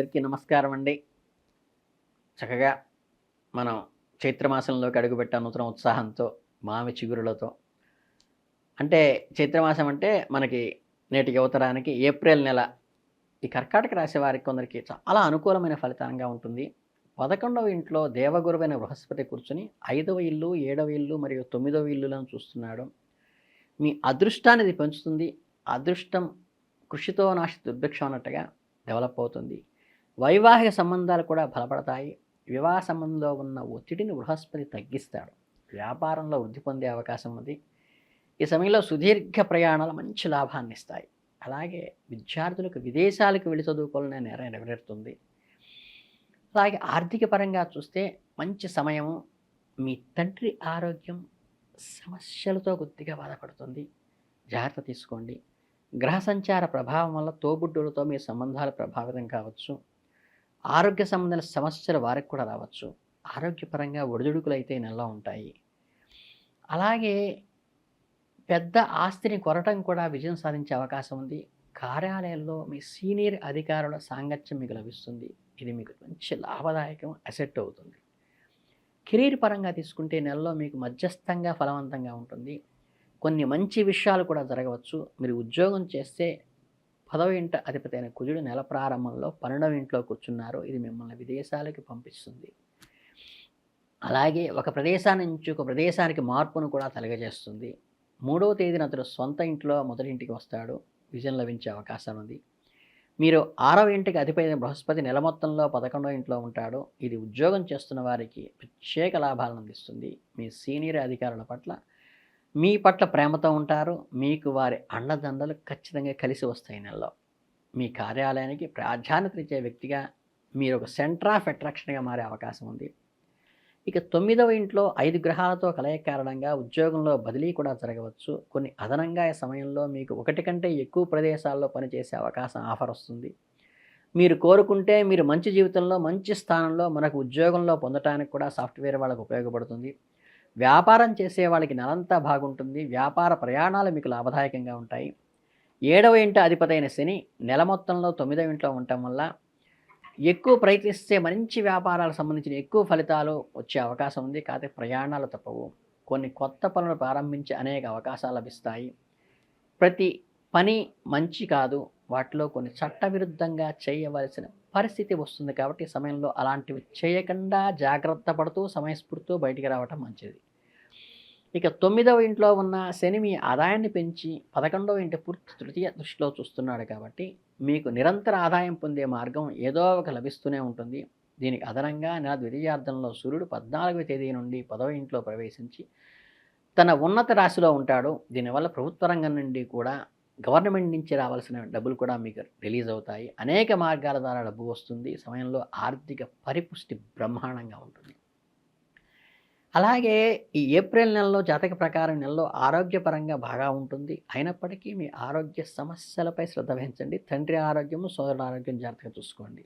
అందరికీ నమస్కారం అండి. చక్కగా మనం చైత్రమాసంలోకి అడుగుపెట్టాం నూతన ఉత్సాహంతో మామి చిగురులతో. అంటే చైత్రమాసం అంటే మనకి నేటి యువతరానికి ఏప్రిల్ నెల. ఈ కర్కాటక రాశి వారికి కొందరికి చాలా అనుకూలమైన ఫలితంగా ఉంటుంది. పదకొండవ ఇంట్లో దేవగురువైన బృహస్పతి కూర్చుని ఐదవ ఇల్లు ఏడవ ఇల్లు మరియు తొమ్మిదవ ఇల్లులను చూస్తున్నాడు. మీ అదృష్టాన్ని ఇది పెంచుతుంది. అదృష్టం కృషితో నాశ దుర్భిక్షం అన్నట్టుగా డెవలప్ అవుతుంది. వైవాహిక సంబంధాలు కూడా బలపడతాయి. వివాహ సంబంధంలో ఉన్న ఒత్తిడిని బృహస్పతి తగ్గిస్తాడు. వ్యాపారంలో వృద్ధి పొందే అవకాశం ఉంది. ఈ సమయంలో సుదీర్ఘ ప్రయాణాలు మంచి లాభాన్ని ఇస్తాయి. అలాగే విద్యార్థులకు విదేశాలకు వెళ్ళి చదువుకోవాలనే నిర్ణయం నెరవేరుతుంది. అలాగే ఆర్థిక పరంగా చూస్తే మంచి సమయము మీ తండ్రి ఆరోగ్యం సమస్యలతో కొద్దిగా బాధపడుతుంది. జాగ్రత్త తీసుకోండి. గ్రహ సంచార ప్రభావం వల్ల తోబుడ్డులతో మీ సంబంధాలు ప్రభావితం కావచ్చు. ఆరోగ్య సంబంధమైన సమస్యలు వారికి కూడా రావచ్చు. ఆరోగ్యపరంగా ఒడిదుడుకులు అయితే నెలలో ఉంటాయి. అలాగే పెద్ద ఆస్తిని కొరటం కూడా విజయం సాధించే అవకాశం ఉంది. కార్యాలయంలో మీ సీనియర్ అధికారుల సాంగత్యం మీకు లభిస్తుంది. ఇది మీకు మంచి లాభదాయకం అసెట్ అవుతుంది. కెరీర్ పరంగా తీసుకుంటే నెలలో మీకు మధ్యస్థంగా ఫలవంతంగా ఉంటుంది. కొన్ని మంచి విషయాలు కూడా జరగవచ్చు. మీరు ఉద్యోగం చేస్తే పదవ ఇంట అధిపతి అయిన కుజుడు నెల ప్రారంభంలో పన్నెండవ ఇంట్లో కూర్చున్నారు. ఇది మిమ్మల్ని విదేశాలకు పంపిస్తుంది. అలాగే ఒక ప్రదేశాన్ని నుంచి ఒక ప్రదేశానికి మార్పును కూడా కలగజేస్తుంది మూడవ తేదీన అతడు సొంత ఇంట్లో మొదటి ఇంటికి వస్తాడు. విజయం లభించే అవకాశం ఉంది. మీరు ఆరవ ఇంటికి అధిపతి బృహస్పతి నెల మొత్తంలో పదకొండవ ఇంట్లో ఉంటాడు. ఇది ఉద్యోగం చేస్తున్న వారికి ప్రత్యేక లాభాలను అందిస్తుంది. మీ సీనియర్ అధికారుల పట్ల మీ పట్ల ప్రేమతో ఉంటారు. మీకు వారి అండదండలు ఖచ్చితంగా కలిసి వస్తాయి నెలలో. మీ కార్యాలయానికి ప్రాధాన్యత ఇచ్చే వ్యక్తిగా మీరు ఒక సెంటర్ ఆఫ్ అట్రాక్షన్గా మారే అవకాశం ఉంది. ఇక తొమ్మిదవ ఇంట్లో ఐదు గ్రహాలతో కలయిక కారణంగా ఉద్యోగంలో బదిలీ కూడా జరగవచ్చు. కొన్ని అదనంగా ఈ సమయంలో మీకు ఒకటి కంటే ఎక్కువ ప్రదేశాల్లో పనిచేసే అవకాశం ఆఫర్ వస్తుంది. మీరు కోరుకుంటే మీరు మంచి జీవితంలో మంచి స్థానంలో మనకు ఉద్యోగంలో పొందడానికి కూడా సాఫ్ట్వేర్ వాళ్ళకు ఉపయోగపడుతుంది. వ్యాపారం చేసే వాళ్ళకి నెలంతా బాగుంటుంది. వ్యాపార ప్రయాణాలు మీకు లాభదాయకంగా ఉంటాయి. ఏడవ ఇంట అధిపతైన శని నెల మొత్తంలో తొమ్మిదవ ఇంట్లో ఉండటం వల్ల ఎక్కువ ప్రయత్నిస్తే మంచి వ్యాపారాలకు సంబంధించిన ఎక్కువ ఫలితాలు వచ్చే అవకాశం ఉంది. కాకపోతే ప్రయాణాలు తప్పవు. కొన్ని కొత్త పనులు ప్రారంభించే అనేక అవకాశాలు లభిస్తాయి. ప్రతి పని మంచి కాదు. వాటిలో కొన్ని చట్టవిరుద్ధంగా చేయవలసిన పరిస్థితి వస్తుంది కాబట్టి ఈ సమయంలో అలాంటివి చేయకుండా జాగ్రత్త పడుతూ సమయస్ఫూర్తితో బయటికి రావటం మంచిది. ఇక తొమ్మిదవ ఇంట్లో ఉన్న శని మీ ఆదాయాన్ని పెంచి పదకొండవ ఇంటి పూర్తి తృతీయ దృష్టిలో చూస్తున్నాడు కాబట్టి మీకు నిరంతర ఆదాయం పొందే మార్గం ఏదో ఒక లభిస్తూనే ఉంటుంది. దీనికి అదనంగా నెల ద్వితీయార్థంలో సూర్యుడు పద్నాలుగవ తేదీ నుండి పదవ ఇంట్లో ప్రవేశించి తన ఉన్నత రాశిలో ఉంటాడు. దీనివల్ల ప్రభుత్వ రంగం నుండి కూడా గవర్నమెంట్ నుంచి రావాల్సిన డబ్బులు కూడా మీకు రిలీజ్ అవుతాయి. అనేక మార్గాల ద్వారా డబ్బు వస్తుంది. సమయంలో ఆర్థిక పరిపుష్టి బ్రహ్మాండంగా ఉంటుంది. అలాగే ఈ ఏప్రిల్ నెలలో జాతక ప్రకారం నెలలో ఆరోగ్యపరంగా బాగా ఉంటుంది. అయినప్పటికీ మీ ఆరోగ్య సమస్యలపై శ్రద్ధ వహించండి. తండ్రి ఆరోగ్యము సోదరుడు ఆరోగ్యం జాగ్రత్తగా చూసుకోండి.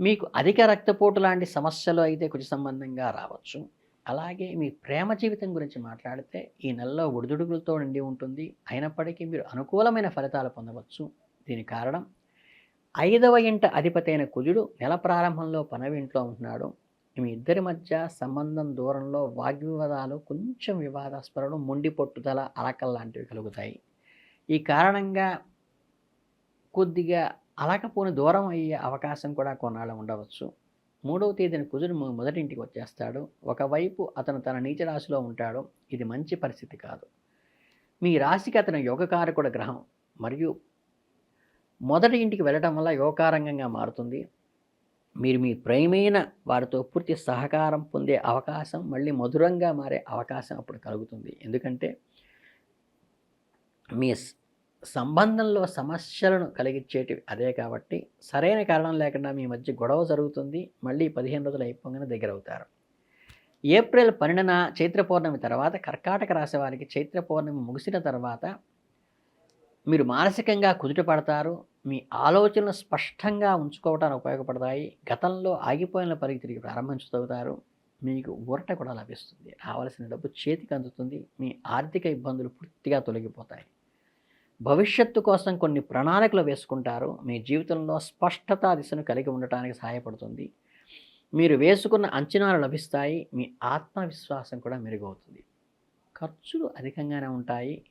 మీకు అధిక రక్తపోటు లాంటి సమస్యలు అయితే కుచి సంబంధంగా రావచ్చు. అలాగే మీ ప్రేమ జీవితం గురించి మాట్లాడితే ఈ నెలలో ఒడిదుడుకులతో నిండి ఉంటుంది. అయినప్పటికీ మీరు అనుకూలమైన ఫలితాలు పొందవచ్చు. దీని కారణం ఐదవ ఇంట అధిపతి అయిన కుజుడు నెల ప్రారంభంలో పనవి ఇంట్లో ఉంటున్నాడు. మీ ఇద్దరి మధ్య సంబంధం దూరంలో వాగ్వివాదాలు కొంచెం వివాదాస్పదలు మొండి పొట్టుదల అలకల్ లాంటివి కలుగుతాయి. ఈ కారణంగా కొద్దిగా అలకపోని దూరం అయ్యే అవకాశం కూడా కొన్నాళ్ళు ఉండవచ్చు. మూడవ తేదీన కుజుడు మొదటింటికి వచ్చేస్తాడు. ఒకవైపు అతను తన నీచ రాశిలో ఉంటాడు. ఇది మంచి పరిస్థితి కాదు. మీ రాశికి అతను యోగకారకుడు గ్రహం. మరియు మొదటి ఇంటికి వెళ్ళడం వల్ల యోగకారంగంగా మారుతుంది. మీరు మీ ప్రేమైన వారితో పూర్తి సహకారం పొందే అవకాశం మళ్ళీ మధురంగా మారే అవకాశం అప్పుడు కలుగుతుంది. ఎందుకంటే మీ సంబంధంలో సమస్యలను కలిగించేటివి అదే కాబట్టి సరైన కారణం లేకుండా మీ మధ్య గొడవ జరుగుతుంది. మళ్ళీ పదిహేను రోజులు అయిపోగానే దగ్గర అవుతారు ఏప్రిల్ పన్నెండున చైత్ర పౌర్ణమి తర్వాత కర్కాటక రాశి వారికి చైత్ర పౌర్ణమి ముగిసిన తర్వాత మీరు మానసికంగా కుదుటపడతారు మీ ఆలోచనలు స్పష్టంగా ఉంచుకోవడానికి ఉపయోగపడతాయి. గతంలో ఆగిపోయిన పనికి తిరిగి ప్రారంభించగలుగుతారు. మీకు ఊరట కూడా లభిస్తుంది. రావాల్సిన డబ్బు చేతికి అందుతుంది. మీ ఆర్థిక ఇబ్బందులు పూర్తిగా తొలగిపోతాయి. భవిష్యత్తు కోసం కొన్ని ప్రణాళికలు వేసుకుంటారు. మీ జీవితంలో స్పష్టత దిశను కలిగి ఉండటానికి సహాయపడుతుంది. మీరు వేసుకున్న అంచనాలు లభిస్తాయి. మీ ఆత్మవిశ్వాసం కూడా మెరుగవుతుంది. ఖర్చులు అధికంగానే ఉంటాయి.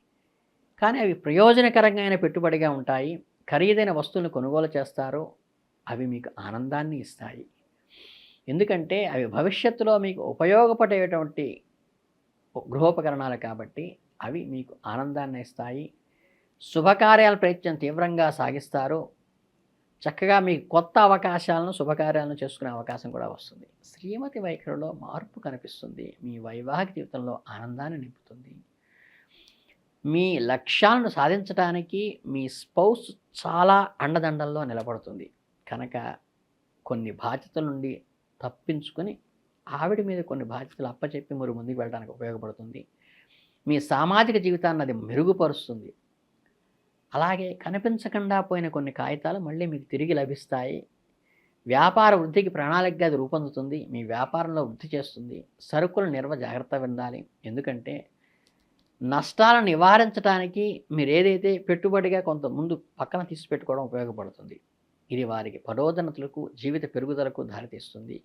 కానీ అవి ప్రయోజనకరంగా పెట్టుబడిగా ఉంటాయి. ఖరీదైన వస్తువులను కొనుగోలు చేస్తారు. అవి మీకు ఆనందాన్ని ఇస్తాయి. ఎందుకంటే అవి భవిష్యత్తులో మీకు ఉపయోగపడేటువంటి గృహోపకరణాలు కాబట్టి అవి మీకు ఆనందాన్ని ఇస్తాయి. శుభకార్యాల ప్రయత్నం తీవ్రంగా సాగిస్తారు. చక్కగా మీ కొత్త అవకాశాలను శుభకార్యాలను చేసుకునే అవకాశం కూడా వస్తుంది. శ్రీమతి వైఖరిలో మార్పు కనిపిస్తుంది. మీ వైవాహిక జీవితంలో ఆనందాన్ని నింపుతుంది. మీ లక్ష్యాలను సాధించడానికి మీ స్పౌస్ చాలా అండదండల్లో నిలబడుతుంది. కనుక కొన్ని బాధ్యతల నుండి తప్పించుకొని ఆవిడ మీద కొన్ని బాధ్యతలు అప్పచెప్పి మీరు ముందుకు వెళ్ళడానికి ఉపయోగపడుతుంది. మీ సామాజిక జీవితాన్ని అది మెరుగుపరుస్తుంది. అలాగే కనిపించకుండా పోయిన కొన్ని కాగితాలు మళ్ళీ మీకు తిరిగి లభిస్తాయి. వ్యాపార వృద్ధికి ప్రణాళికగా అది రూపొందుతుంది. మీ వ్యాపారంలో వృద్ధి చేస్తుంది. సరుకుల నిర్వ జాగ్రత్త విందాలి ఎందుకంటే నష్టాలను నివారించడానికి మీరు ఏదైతే పెట్టుబడిగా కొంత ముందు పక్కన తీసి పెట్టుకోవడం ఉపయోగపడుతుంది. ఇది వారికి పరోధనతలకు జీవిత పెరుగుదలకు దారితీస్తుంది.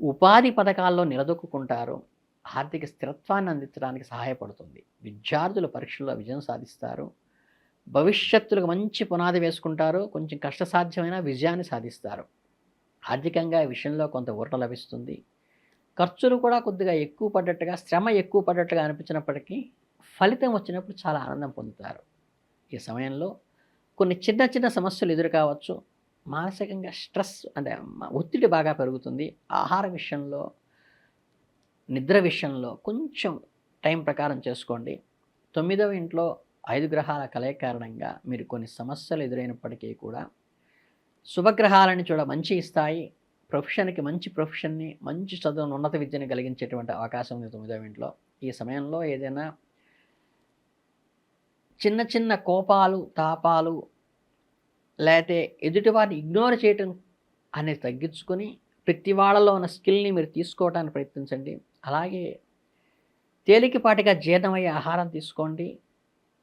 ఉపాధి పథకాల్లో నిలదొక్కుంటారు ఆర్థిక స్థిరత్వాన్ని అందించడానికి సహాయపడుతుంది. విద్యార్థులు పరీక్షల్లో విజయం సాధిస్తారు. భవిష్యత్తులకు మంచి పునాది వేసుకుంటారు కొంచెం కష్టసాధ్యమైన విజయాన్ని సాధిస్తారు. ఆర్థికంగా ఈ విషయంలో కొంత ఊరట లభిస్తుంది. ఖర్చులు కూడా కొద్దిగా ఎక్కువ పడ్డట్టుగా శ్రమ ఎక్కువ పడ్డట్టుగా అనిపించినప్పటికీ ఫలితం వచ్చినప్పుడు చాలా ఆనందం పొందుతారు. ఈ సమయంలో కొన్ని చిన్న చిన్న సమస్యలు ఎదురు కావచ్చు. మానసికంగా స్ట్రెస్ అంటే ఒత్తిడి బాగా పెరుగుతుంది. ఆహార విషయంలో నిద్ర విషయంలో కొంచెం టైం ప్రకారం చేసుకోండి. తొమ్మిదవ ఇంట్లో ఐదు గ్రహాల కలయిక కారణంగా మీరు కొన్ని సమస్యలు ఎదురైనప్పటికీ కూడా శుభగ్రహాలను చూడ మంచి ఇస్తాయి ప్రొఫెషన్కి మంచి ప్రొఫెషన్ని మంచి చదువును ఉన్నత విద్యను కలిగించేటువంటి అవకాశం ఉంది తొమ్మిదవ ఇంట్లో. ఈ సమయంలో ఏదైనా చిన్న చిన్న కోపాలు తాపాలు లేతే ఎదుటివారిని ఇగ్నోర్ చేయటం అనేది తగ్గించుకొని ప్రతి వాళ్ళలో ఉన్న స్కిల్ని మీరు తీసుకోవడానికి ప్రయత్నించండి. అలాగే తేలికపాటిగా జీర్ణమయ్యే ఆహారం తీసుకోండి.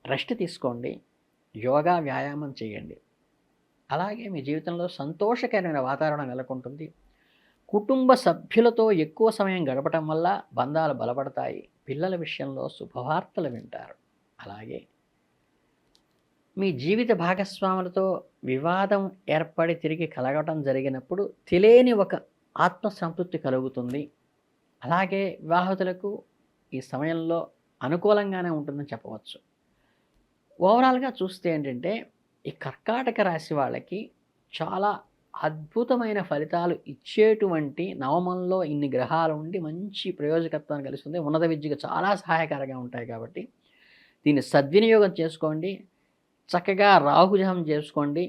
రెస్ట్ తీసుకోండి. యోగా వ్యాయామం చేయండి. అలాగే మీ జీవితంలో సంతోషకరమైన వాతావరణం నెలకొంటుంది. కుటుంబ సభ్యులతో ఎక్కువ సమయం గడపటం వల్ల బంధాలు బలపడతాయి. పిల్లల విషయంలో శుభవార్తలు వింటారు. అలాగే మీ జీవిత భాగస్వాములతో వివాదం ఏర్పడి తిరిగి కలగటం జరిగినప్పుడు తెలియని ఒక ఆత్మసంతృప్తి కలుగుతుంది. అలాగే వివాహితులకు ఈ సమయంలో అనుకూలంగానే ఉంటుందని చెప్పవచ్చు. ఓవరాల్గా చూస్తే ఏంటంటే ఈ కర్కాటక రాశి వాళ్ళకి చాలా అద్భుతమైన ఫలితాలు ఇచ్చేటువంటి నవమంలో ఇన్ని గ్రహాలు ఉండి మంచి ప్రయోజకత్వాన్ని కలుస్తుంది. ఉన్నత విద్యకు చాలా సహాయకరంగా ఉంటాయి కాబట్టి దీన్ని సద్వినియోగం చేసుకోండి. చక్కగా రాహుజహం చేసుకోండి.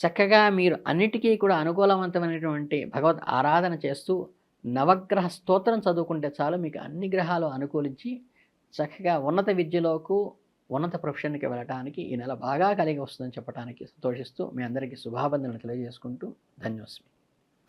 చక్కగా మీరు అన్నిటికీ కూడా అనుకూలవంతమైనటువంటి భగవద్ ఆరాధన చేస్తూ నవగ్రహ స్తోత్రం చదువుకుంటే చాలు మీకు అన్ని గ్రహాలు అనుకూలించి చక్కగా ఉన్నత విద్యలోకు ఉన్నత ప్రొఫెషన్కి వెళ్ళటానికి ఈ నెల బాగా కలిగి వస్తుందని చెప్పడానికి సంతోషిస్తూ మీ అందరికీ శుభాబంధనలు తెలియజేసుకుంటూ ధన్యోస్మి